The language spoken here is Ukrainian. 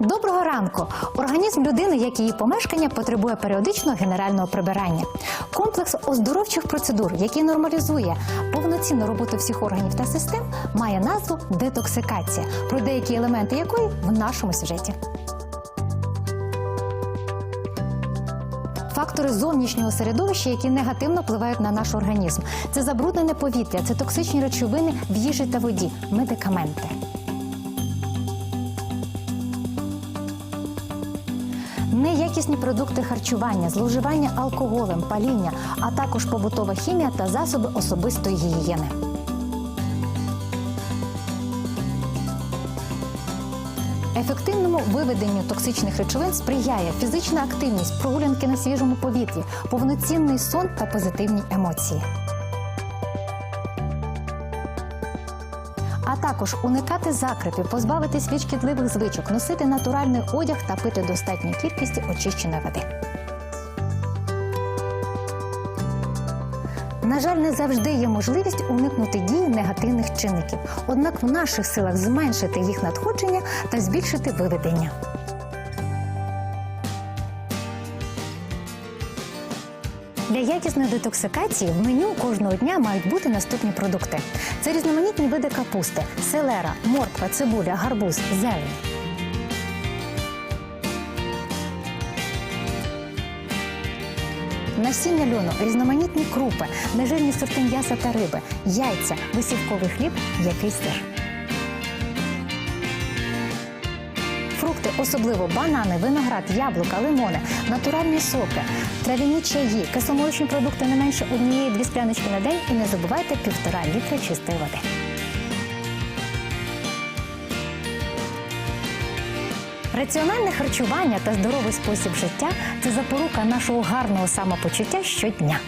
Доброго ранку! Організм людини, як її помешкання, потребує періодичного генерального прибирання. Комплекс оздоровчих процедур, який нормалізує повноцінну роботу всіх органів та систем, має назву детоксикація, про деякі елементи якої в нашому сюжеті. Фактори зовнішнього середовища, які негативно впливають на наш організм, це забруднене повітря, це токсичні речовини в їжі та воді, медикаменти. Неякісні продукти харчування, зловживання алкоголем, паління, а також побутова хімія та засоби особистої гігієни. Ефективному виведенню токсичних речовин сприяє фізична активність, прогулянки на свіжому повітрі, повноцінний сон та позитивні емоції. А також уникати закрипів, позбавитись від шкідливих звичок, носити натуральний одяг та пити достатню кількість очищеної води. На жаль, не завжди є можливість уникнути дії негативних чинників. Однак в наших силах зменшити їх надходження та збільшити виведення. Для якісної детоксикації в меню кожного дня мають бути наступні продукти: це різноманітні види капусти, селера, морква, цибуля, гарбуз, зелень. Насіння льону, різноманітні крупи, нежирні сорти м'яса та риби, яйця, висівковий хліб, який сир. Фрукти, особливо банани, виноград, яблука, лимони, натуральні соки, трав'яні чаї, кисломолочні продукти не менше однієї-дві скляночки на день і не забувайте півтора літра чистої води. Раціональне харчування та здоровий спосіб життя це запорука нашого гарного самопочуття щодня.